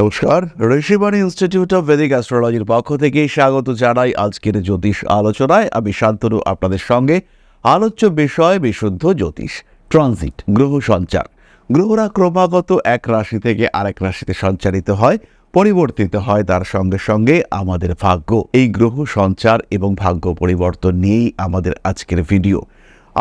নমস্কার Rishibani institute of Vedic অ্যাস্ট্রোলজির পক্ষ থেকে স্বাগত জানাই আজকের জ্যোতিষ আলোচনায়। আমি শান্তনু, আপনাদের সঙ্গে আলোচ্য বিষয় বিশুদ্ধ জ্যোতিষ ট্রানজিট গ্রহ সঞ্চার। গ্রহরা ক্রমাগত এক রাশি থেকে আরেক রাশিতে সঞ্চারিত হয়, পরিবর্তিত হয় তার সঙ্গে সঙ্গে আমাদের ভাগ্য। এই গ্রহ সঞ্চার এবং ভাগ্য পরিবর্তন নিয়েই আমাদের আজকের ভিডিও।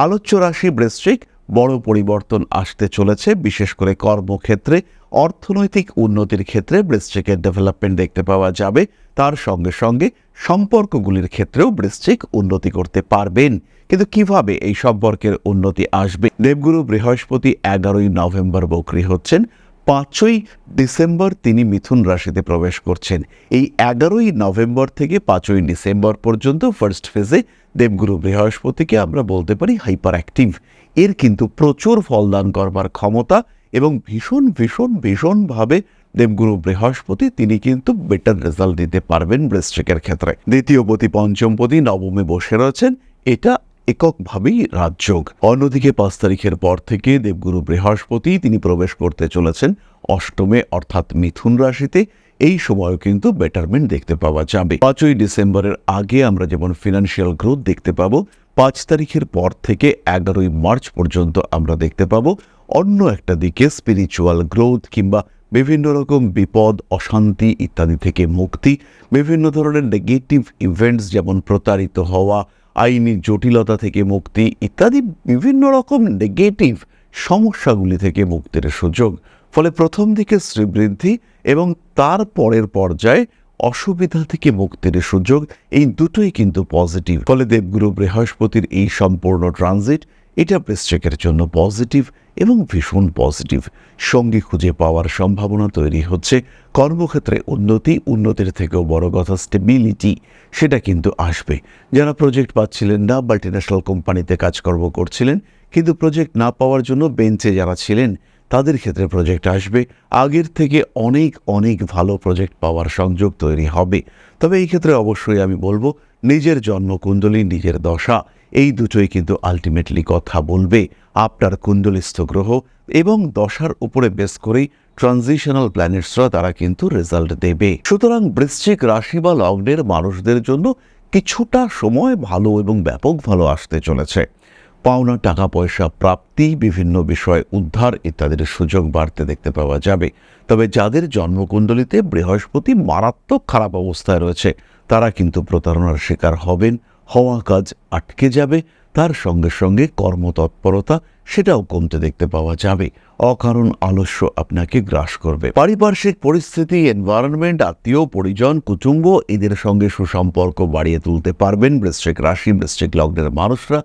আলোচ্য রাশি বৃশ্চিক, বড় পরিবর্তন আসতে চলেছে, বিশেষ করে কর্মক্ষেত্রে অর্থনৈতিক উন্নতির ক্ষেত্রে বৃশ্চিকের ডেভেলপমেন্ট দেখতে পাওয়া যাবে। তার সঙ্গে সঙ্গে সম্পর্কগুলির ক্ষেত্রেও বৃশ্চিক উন্নতি করতে পারবেন। কিন্তু কীভাবে এই সম্পর্কের উন্নতি আসবে? দেবগুরু বৃহস্পতি এগারোই নভেম্বর বকরি হচ্ছেন। পাঁচই ডিসেম্বর তিনি মিথুন রাশিতে প্রবেশ করছেন। এই এগারোই নভেম্বর থেকে পাঁচই ডিসেম্বর পর্যন্ত ফার্স্ট ফেজে দেবগুরু বৃহস্পতিকে আমরা বলতে পারি হাইপার অ্যাক্টিভ এর কিন্তু প্রচুর ফলদান করবার ক্ষমতা এবং ভীষণ ভীষণ, ভীষণভাবে দেবগুরু বৃহস্পতি, তিনি কিন্তু বেটার রেজাল্ট দিতে পারবেন বৃশ্চিকের ক্ষেত্রে। দ্বিতীয়পতি পঞ্চমপতি নবমে বসে রয়েছেন। এটা এককভাবেই রাজযোগ। অন্যদিকে পাঁচ তারিখের পর থেকে দেবগুরু বৃহস্পতি, তিনি প্রবেশ করতে চলেছেন অষ্টমে, অর্থাৎ মিথুন রাশিতে। এই সময়ও কিন্তু বেটারমেন্ট দেখতে পাওয়া যাবে। পাঁচই ডিসেম্বরের আগে আমরা যেমন ফিনান্সিয়াল গ্রোথ দেখতে পাবো, পাঁচ তারিখের পর থেকে এগারোই মার্চ পর্যন্ত আমরা দেখতে পাবো। অন্য একটা দিকে স্পিরিচুয়াল গ্রোথ কিংবা বিভিন্ন রকম বিপদ, অশান্তি ইত্যাদি থেকে মুক্তি, বিভিন্ন ধরনের নেগেটিভ ইভেন্টস যেমন প্রতারিত হওয়া, আইনি জটিলতা থেকে মুক্তি ইত্যাদি বিভিন্ন রকম নেগেটিভ সমস্যাগুলি থেকে মুক্তির সুযোগ। ফলে প্রথম দিকে শ্রীবৃদ্ধি এবং তার পরের পর্যায়ে অসুবিধা থেকে মুক্তির সুযোগ, এই দুটোই কিন্তু পজিটিভ ফলে দেবগুরু বৃহস্পতির এই সম্পূর্ণ ট্রানজিট এটা বৃশ্চিকের জন্য পজিটিভ এবং ভীষণ পজিটিভ সঙ্গী খুঁজে পাওয়ার সম্ভাবনা তৈরি হচ্ছে। কর্মক্ষেত্রে উন্নতি, উন্নতির থেকেও বড় কথা স্টেবিলিটি সেটা কিন্তু আসবে। যারা প্রজেক্ট পাচ্ছিলেন না মাল্টিন্যাশনাল কোম্পানিতে কাজকর্ম করছিলেন, কিন্তু প্রজেক্ট না পাওয়ার জন্য বেঞ্চে যারা ছিলেন, তাদের ক্ষেত্রে প্রজেক্ট আসবে। আগের থেকে অনেক অনেক ভালো প্রজেক্ট পাওয়ার সংযোগ তৈরি হবে। তবে এই ক্ষেত্রে অবশ্যই আমি বলব, নিজের জন্মকুণ্ডলী, নিজের দশা, এই দুটোই কিন্তু আলটিমেটলি কথা বলবে। আপনার কুণ্ডলিস্থ গ্রহ এবং দশার উপরে বেস করেই ট্রানজিশনাল প্ল্যানেটসরা তারা কিন্তু রেজাল্ট দেবে। সুতরাং বৃশ্চিক রাশি বা লগ্নের মানুষদের জন্য কিছুটা সময় ভালো এবং ব্যাপক ভালো আসতে চলেছে। পাওনা, টাকা, পয়সা, প্রাপ্তি, বিভিন্ন বিষয়, উদ্ধার ইত্যাদির সুযোগ বাড়তে দেখতে পাওয়া যাবে। তবে যাদের জন্মকুণ্ডলিতে বৃহস্পতি মারাত্মক খারাপ অবস্থায় রয়েছে, তারা কিন্তু প্রতারণার শিকার হবেন। হওয়া কাজ আটকে যাবে, তার সঙ্গে সঙ্গে কর্মতৎপরতা সেটাও কমতে দেখতে পাওয়া যাবে। অকারণ আলস্য আপনাকে গ্রাস করবে। পারিপার্শ্বিক পরিস্থিতি এনভায়রনমেন্ট আত্মীয়, পরিজন, কুটুম্ব, এদের সঙ্গে সুসম্পর্ক বাড়িয়ে তুলতে পারবেন বৃশ্চিক রাশি, বৃশ্চিক লগ্নের মানুষরা।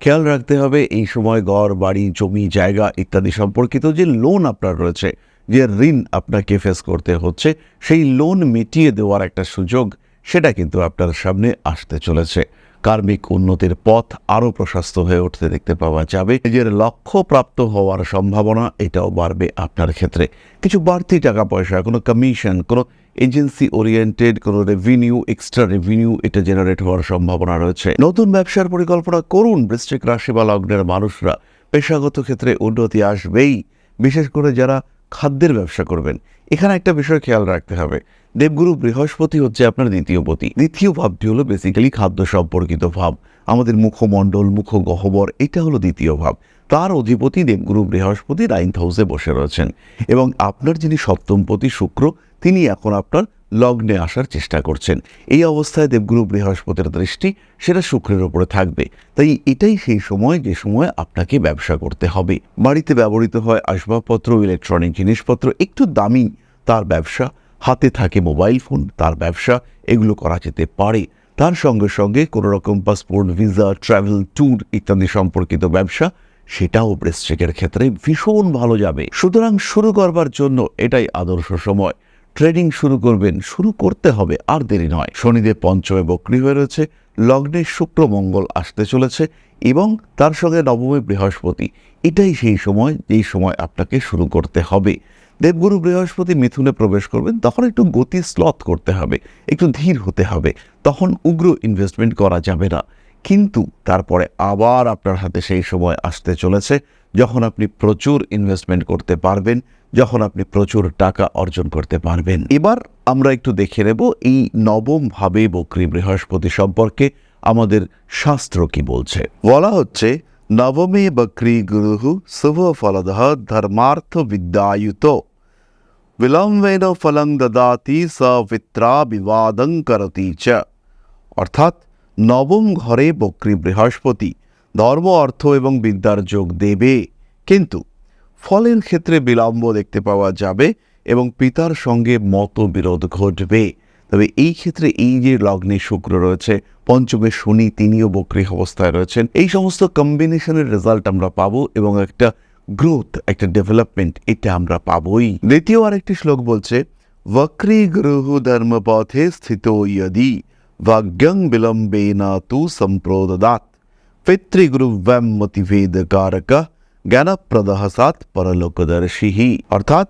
খেয়াল রাখতে হবে, এই সময় ঘর, বাড়ি, জমি, জায়গা ইত্যাদি সম্পর্কিত যে লোন আপনার রয়েছে, যে ঋণ আপনাকে ফেস করতে হচ্ছে, সেই লোন মিটিয়ে দেওয়ার একটা সুযোগ, সেটা কিন্তু আপনার সামনে আসতে চলেছে। কার্মিক উন্নতির পথ আরও প্রশস্ত হয়ে উঠতে দেখতে পাওয়া যাবে। নিজের লক্ষ্য প্রাপ্ত হওয়ার সম্ভাবনা এটাও বাড়বে আপনার ক্ষেত্রে। কিছু বাড়তি টাকা পয়সা, কোনো কমিশন কোনো এজেন্সি ওরিয়েন্টেড কোনো রেভিনিউ এক্সট্রা রেভিনিউ এটা জেনারেট হওয়ার সম্ভাবনা রয়েছে। নতুন ব্যবসার পরিকল্পনা করুন বৃশ্চিক রাশি বা লগ্নের মানুষরা। পেশাগত ক্ষেত্রে উন্নতি আসবেই। বিশেষ করে যারা খাদ্যের ব্যবসা করবেন। এখানে একটা বিষয় খেয়াল রাখতে হবে। দেবগুরু বৃহস্পতি হচ্ছে আপনার দ্বিতীয় পতি। দ্বিতীয় ভাবটি হলো বেসিক্যালি খাদ্য সম্পর্কিত ভাব। আমাদের মুখমণ্ডল মুখ গহ্বর এটা হলো দ্বিতীয় ভাব। তার অধিপতি দেবগুরু বৃহস্পতি নাইন্থ হাউসে বসে রয়েছেন। এবং আপনার যিনি সপ্তমপতি শুক্র, তিনি এখন আপনার লগ্নে আসার চেষ্টা করছেন। এই অবস্থায় দেবগুরু বৃহস্পতির দৃষ্টি সেটা শুক্রের ওপরে থাকবে। তাই এটাই সেই সময়, যে সময় আপনাকে ব্যবসা করতে হবে। বাড়িতে ব্যবহৃত হয় আসবাবপত্র ইলেকট্রনিক জিনিসপত্র, একটু দামি তার ব্যবসা, হাতে থাকে মোবাইল ফোন তার ব্যবসা, এগুলো করা যেতে পারে। তার সঙ্গে সঙ্গে কোনো রকম পাসপোর্ট ভিসা ট্রাভেল ট্যুর ইত্যাদি সম্পর্কিত ব্যবসা, সেটাও বৃশ্চিকের ক্ষেত্রে ভীষণ ভালো যাবে। সুতরাং শুরু করবার জন্য এটাই আদর্শ সময়। ট্রেডিং শুরু করবেন, শুরু করতে হবে আর দেরি নয়। শনিদেব পঞ্চমে বক্রি হয়ে রয়েছে, লগ্নে শুক্র মঙ্গল আসতে চলেছে এবং তার সঙ্গে নবমী বৃহস্পতি। এটাই সেই সময়, যেই সময় আপনাকে শুরু করতে হবে। দেবগুরু বৃহস্পতি মিথুনে প্রবেশ করবেন, তখন একটু গতি স্লথ করতে হবে, একটু ধীর হতে হবে। তখন উগ্র ইনভেস্টমেন্ট করা যাবে না। কিন্তু তারপরে আবার আপনার হাতে সেই সময় আসতে চলেছে, যখন আপনি প্রচুর ইনভেস্টমেন্ট করতে পারবেন। যখন আপনি প্রচুর টাকা অর্জন করতে পারবেন। এবার আমরা একটু দেখে নেব এই নবম ভাবে বক্রী বৃহস্পতি সম্পর্কে আমাদের শাস্ত্র কি বলছে। বলা হচ্ছে, নবমে বক্রী গুরু শুভ ফলদহ ধর্মার্থ বিদ্যায়ুত। বিলম্বেন ফলং দদাতি স পিত্রা বিবাদং করতি চ। অর্থাৎ নবম ঘরে বক্রী বৃহস্পতি ধর্ম, অর্থ এবং বিদ্যার যোগ দেবে। কিন্তু ফলের ক্ষেত্রে বিলম্ব দেখতে পাওয়া যাবে এবং পিতার সঙ্গে মতবিরোধ ঘটবে। তবে এই ক্ষেত্রে এই যে লগ্নে শুক্র রয়েছে, পঞ্চমে শনি, তিনিও বক্রী অবস্থায় রয়েছেন। এই সমস্ত কম্বিনেশনের রেজাল্ট আমরা পাবো এবং একটা গ্রোথ একটা ডেভেলপমেন্ট এটা আমরা পাবোই। দ্বিতীয় আরেকটি শ্লোক বলছে, বক্রী গ্রহ ধর্মপথে স্থিত ইয়দি, ভাগ্যং না তু সম্প্রোদদাত পিতৃগুরুব্যম মতিভেদকারক জ্ঞানপ্রদ সাত পরলোকদর্শী অর্থাৎ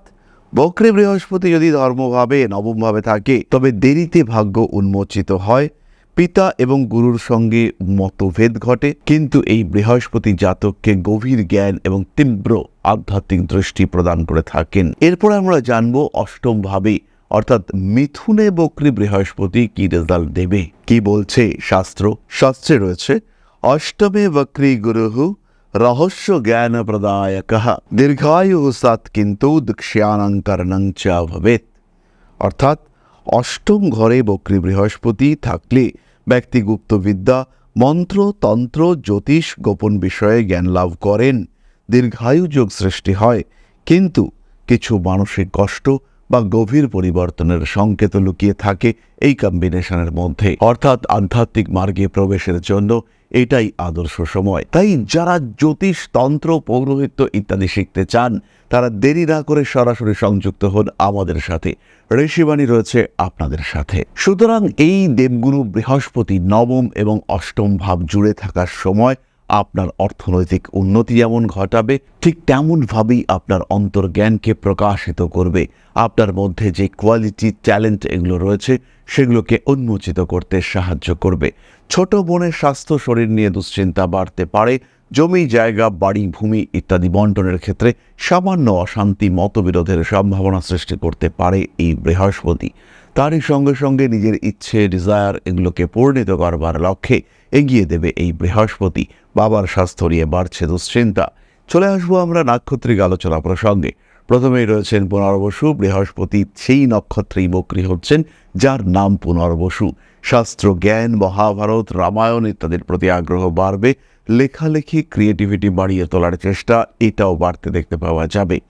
বক্রে বৃহস্পতি যদি ধর্মভাবে, নবমভাবে থাকে, তবে দেরিতে ভাগ্য উন্মোচিত হয়। পিতা এবং গুরুর সঙ্গে মতভেদ ঘটে, কিন্তু এই বৃহস্পতি জাতককে গভীর জ্ঞান এবং তীব্র আধ্যাত্মিক দৃষ্টি প্রদান করে থাকেন। এরপর আমরা জানব অষ্টম ভাবে অর্থাৎ মিথুনে বক্রী বৃহস্পতি কি রেজাল্ট দেবে? কি বলছে শাস্ত্র? শাস্ত্রে রয়েছে, অষ্টমে বক্রী গুরু রহস্য জ্ঞান প্রদায়ক দীর্ঘায়ু সৎ কিন্তু দীক্ষানঙ্করণং চ ভবেত অর্থাৎ অষ্টম ঘরে বক্রী বৃহস্পতি থাকলে ব্যক্তি গুপ্তবিদ্যা মন্ত্র তন্ত্র জ্যোতিষ গোপন বিষয়ে জ্ঞান লাভ করেন দীর্ঘায়ু যোগ সৃষ্টি হয় কিন্তু কিছু মানসিক কষ্ট বা গভীর পরিবর্তনের সংকেত লুকিয়ে থাকে এই কম্বিনেশনের মধ্যে। অর্থাৎ আধ্যাত্মিক মার্গে প্রবেশের জন্য এটাই আদর্শ সময়। তাই যারা জ্যোতিষ, তন্ত্র, পৌরোহিত্য ইত্যাদি শিখতে চান, তারা দেরি না করে সরাসরি সংযুক্ত হন আমাদের সাথে। ঋষিবাণী রয়েছে আপনাদের সাথে। সুতরাং এই দেবগুরু বৃহস্পতি নবম এবং অষ্টম ভাব জুড়ে থাকার সময় আপনার অর্থনৈতিক উন্নতি যেমন ঘটাবে, ঠিক তেমনভাবেই আপনার অন্তর্জ্ঞানকে প্রকাশিত করবে। আপনার মধ্যে যে কোয়ালিটি ট্যালেন্ট এগুলো রয়েছে, সেগুলোকে উন্মোচিত করতে সাহায্য করবে। ছোট বোনের স্বাস্থ্য শরীর নিয়ে দুশ্চিন্তা বাড়তে পারে, জমি, জায়গা, বাড়ি, ভূমি ইত্যাদি বন্টনের ক্ষেত্রে সামান্য অশান্তি, মতবিরোধের সম্ভাবনা সৃষ্টি করতে পারে এই বৃহস্পতি। তারই সঙ্গে সঙ্গে নিজের ইচ্ছে ডিজায়ার এগুলোকে পরিণত করবার লক্ষ্যে এগিয়ে দেবে এই বৃহস্পতি। বাবার স্বাস্থ্য নিয়ে বাড়ছে দুশ্চিন্তা। চলে আসব আমরা নাক্ষত্রিক আলোচনা প্রসঙ্গে। প্রথমেই রয়েছেন পুনর্বসু বৃহস্পতি সেই নক্ষত্রেই বক্রী হচ্ছেন, যার নাম পুনর্বসু শাস্ত্র, জ্ঞান, মহাভারত, রামায়ণ ইত্যাদির প্রতি আগ্রহ বাড়বে। লেখালেখি, ক্রিয়েটিভিটি বাড়িয়ে তোলার চেষ্টা, এটাও বাড়তে দেখতে পাওয়া যাবে।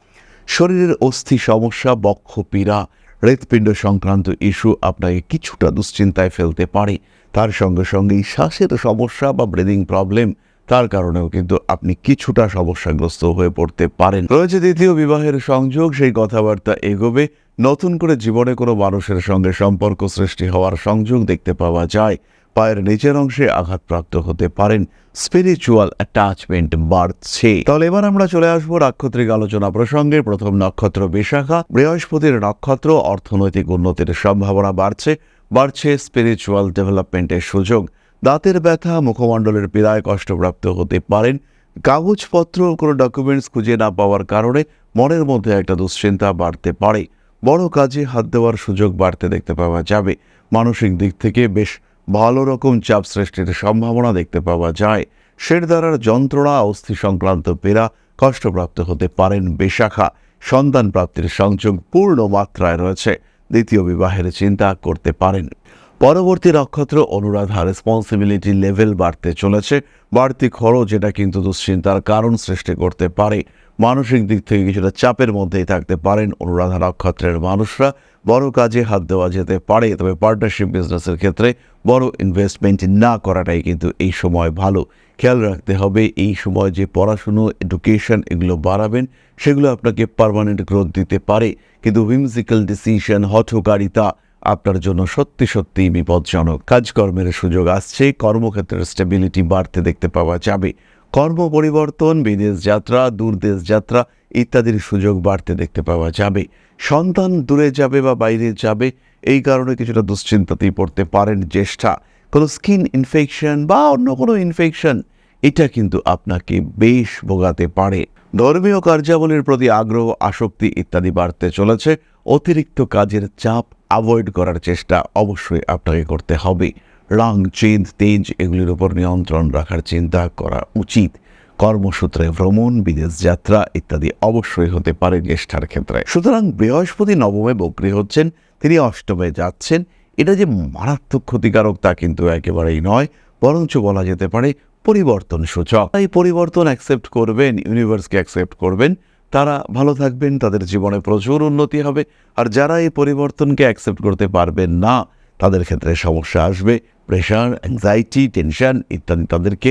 শরীরের অস্থি সমস্যা, বক্ষ পীড়া, হৃৎপিণ্ড সংক্রান্ত ইস্যু আপনাকে কিছুটা দুশ্চিন্তায় ফেলতে পারে। তার সঙ্গে সঙ্গেই শ্বাসের সমস্যা বা ব্রিদিং প্রবলেম তার কারণেও কিন্তু আপনি কিছুটা সমস্যাগ্রস্ত হয়ে পড়তে পারেন। রয়েছে দ্বিতীয় বিবাহের সংযোগ, সেই কথাবার্তা এগোবে। নতুন করে জীবনে কোনো মানুষের সঙ্গে সম্পর্ক সৃষ্টি হওয়ার সংযোগ দেখতে পাওয়া যায়। পায়ের নিচের অংশে আঘাতপ্রাপ্ত হতে পারেন। স্পিরিচুয়াল অ্যাটাচমেন্ট বাড়ছে। তাহলে এবার আমরা চলে আসব নাক্ষত্রিক আলোচনা প্রসঙ্গে। প্রথম নক্ষত্র বিশাখা, বৃহস্পতির নক্ষত্র অর্থনৈতিক উন্নতির সম্ভাবনা বাড়ছে। বাড়ছে স্পিরিচুয়াল ডেভেলপমেন্টের সুযোগ। দাঁতের ব্যথা, মুখমণ্ডলের পীড়ায় কষ্টপ্রাপ্ত হতে পারেন। কাগজপত্র কোনো ডকুমেন্টস খুঁজে না পাওয়ার কারণে মনের মধ্যে একটা দুশ্চিন্তা বাড়তে পারে। বড় কাজে হাত দেওয়ার সুযোগ বাড়তে দেখতে পাওয়া যাবে। মানসিক দিক থেকে বেশ ভালো রকম চাপ সৃষ্টির সম্ভাবনা দেখতে পাওয়া যায়। শের দ্বারার যন্ত্রণা, অস্থি সংক্রান্ত পীড়া কষ্টপ্রাপ্ত হতে পারেন, বেশাখা, সন্তান প্রাপ্তির সংযোগ পূর্ণ মাত্রায় রয়েছে। দ্বিতীয় বিবাহের চিন্তা করতে পারেন। পরবর্তী নক্ষত্র অনুরাধা রেসপন্সিবিলিটি লেভেল বাড়তে চলেছে। বাড়তি খরচ যেটা কিন্তু দুশ্চিন্তার কারণ সৃষ্টি করতে পারে। মানসিক দিক থেকে কিছুটা চাপের মধ্যেই থাকতে পারেন অনুরাধা নক্ষত্রের মানুষরা। বড় কাজে হাত দেওয়া যেতে পারে, তবে পার্টনারশিপ বিজনেসের ক্ষেত্রে বড় ইনভেস্টমেন্ট না করাটাই কিন্তু এই সময় ভালো। খেয়াল রাখতে হবে, এই সময় যে পড়াশুনো এডুকেশন এগুলো বাড়াবেন, সেগুলো আপনাকে পারমানেন্ট গ্রোথ দিতে পারে। কিন্তু হুইমজিক্যাল ডিসিশন হঠকারিতা আপনার জন্য সত্যি সত্যি বিপজ্জনক। কাজকর্মের সুযোগ আসছে, কর্মক্ষেত্রের স্টেবিলিটি বাড়তে দেখতে পাওয়া যাবে। কর্ম পরিবর্তন, বিদেশ যাত্রা দূরদেশ যাত্রা ইত্যাদির সুযোগ বাড়তে দেখতে পাওয়া যাবে। সন্তান দূরে যাবে বা বাইরে যাবে, এই কারণে কিছুটা দুশ্চিন্তাতেই পড়তে পারেন জ্যেষ্ঠা। কোনো স্কিন ইনফেকশন বা অন্য কোনো ইনফেকশন, এটা কিন্তু আপনাকে বেশ ভোগাতে পারে। ধর্মীয় কার্যাবলীর প্রতি আগ্রহ, আসক্তি ইত্যাদি বাড়তে চলেছে। অতিরিক্ত কাজের চাপ অ্যাভয়েড করার চেষ্টা অবশ্যই আপনাকে করতে হবে। রং চিন্দ তেজ, এগুলির উপর নিয়ন্ত্রণ রাখার চিন্তা করা উচিত। কর্মসূত্রে ভ্রমণ, বিদেশ যাত্রা ইত্যাদি অবশ্যই হতে পারে জ্যেষ্ঠার ক্ষেত্রে। সুতরাং বৃহস্পতি নবমে বক্রী হচ্ছেন, তিনি অষ্টমে যাচ্ছেন। এটা যে মারাত্মক ক্ষতিকারক তা কিন্তু একেবারেই নয়, বরঞ্চ বলা যেতে পারে পরিবর্তন সূচক। এই পরিবর্তন অ্যাকসেপ্ট করবেন ইউনিভার্সকে অ্যাকসেপ্ট করবেন, তারা ভালো থাকবেন, তাদের জীবনে প্রচুর উন্নতি হবে, আর যারা এই পরিবর্তনকে অ্যাকসেপ্ট করতে পারবেন না, তাদের ক্ষেত্রে সমস্যা আসবে। প্রেশার অ্যাংজাইটি টেনশন ইত্যাদি তাদেরকে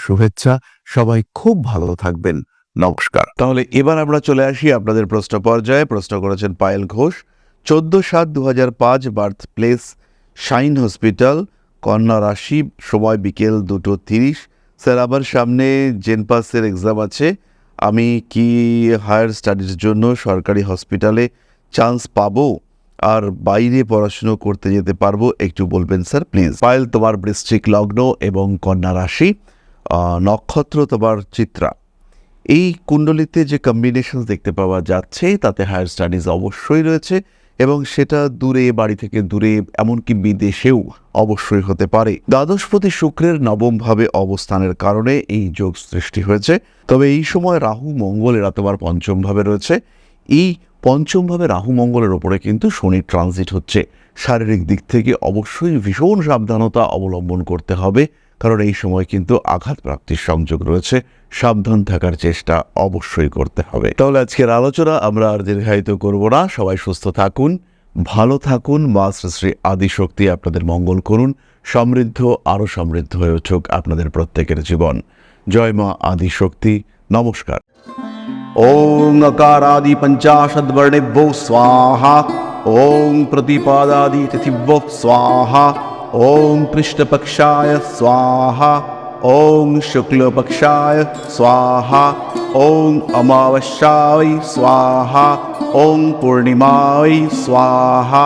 শুভেচ্ছা। সবাই খুব ভালো থাকবেন। নমস্কার। তাহলে এবার আমরা চলে আসি আপনাদের প্রশ্ন পর্যায়ে। প্রশ্ন করেছেন পায়েল ঘোষ। চোদ্দ সাত দু হাজার পাঁচ বার্থ প্লেস শাইন হসপিটাল, কন্যা রাশি, সময় বিকেল দুটো তিরিশ। স্যার, আমার সামনে জেনপাসের এক্সাম আছে। আমি কি হায়ার স্টাডিজের জন্য সরকারি হসপিটালে চান্স পাবো? আর বাইরে পড়াশুনো করতে যেতে পারব? একটু বলবেন, স্যার প্লিজ পায়েল, তোমার বৃশ্চিক লগ্ন এবং কন্যা রাশি। নক্ষত্র তোমার চিত্রা। এই কুণ্ডলিতে যে কম্বিনেশন দেখতে পাওয়া যাচ্ছে, তাতে হায়ার স্টাডিজ অবশ্যই রয়েছে এবং সেটা দূরে, বাড়ি থেকে দূরে, এমনকি বিদেশেও অবশ্যই হতে পারে। দ্বাদশপতি শুক্রের নবমভাবে অবস্থানের কারণে এই যোগ সৃষ্টি হয়েছে। তবে এই সময় রাহু মঙ্গলেরা তোমার পঞ্চমভাবে রয়েছে। এই পঞ্চমভাবে রাহু মঙ্গলের ওপরে কিন্তু শনির ট্রানজিট হচ্ছে। শারীরিক দিক থেকে অবশ্যই ভীষণ সাবধানতা অবলম্বন করতে হবে। কারণ এই সময় কিন্তু আঘাতপ্রাপ্তির সংযোগ রয়েছে। সাবধান থাকার চেষ্টা অবশ্যই করতে হবে। তাহলে আজকের আলোচনা আমরা আর দীর্ঘায়িত করব না। সবাই সুস্থ থাকুন, ভালো থাকুন, মা শ্রী আদিশক্তি আপনাদের মঙ্গল করুন, সমৃদ্ধ, আরও সমৃদ্ধ হয়ে উঠুক আপনাদের প্রত্যেকের জীবন। জয় মা আদিশক্তি। নমস্কার। ওং আকারাদি পঞ্চাশদ্বর্ণেভ্যো স্বাহা, ওং প্রতিপাদাদি তিথিভ্যো স্বাহা। ॐ कृष्णपक्षाय स्वाहा ॐ शुक्लपक्षाय स्वाहा ॐ अमावस्याय स्वाहा ॐ पूर्णिमाय स्वाहा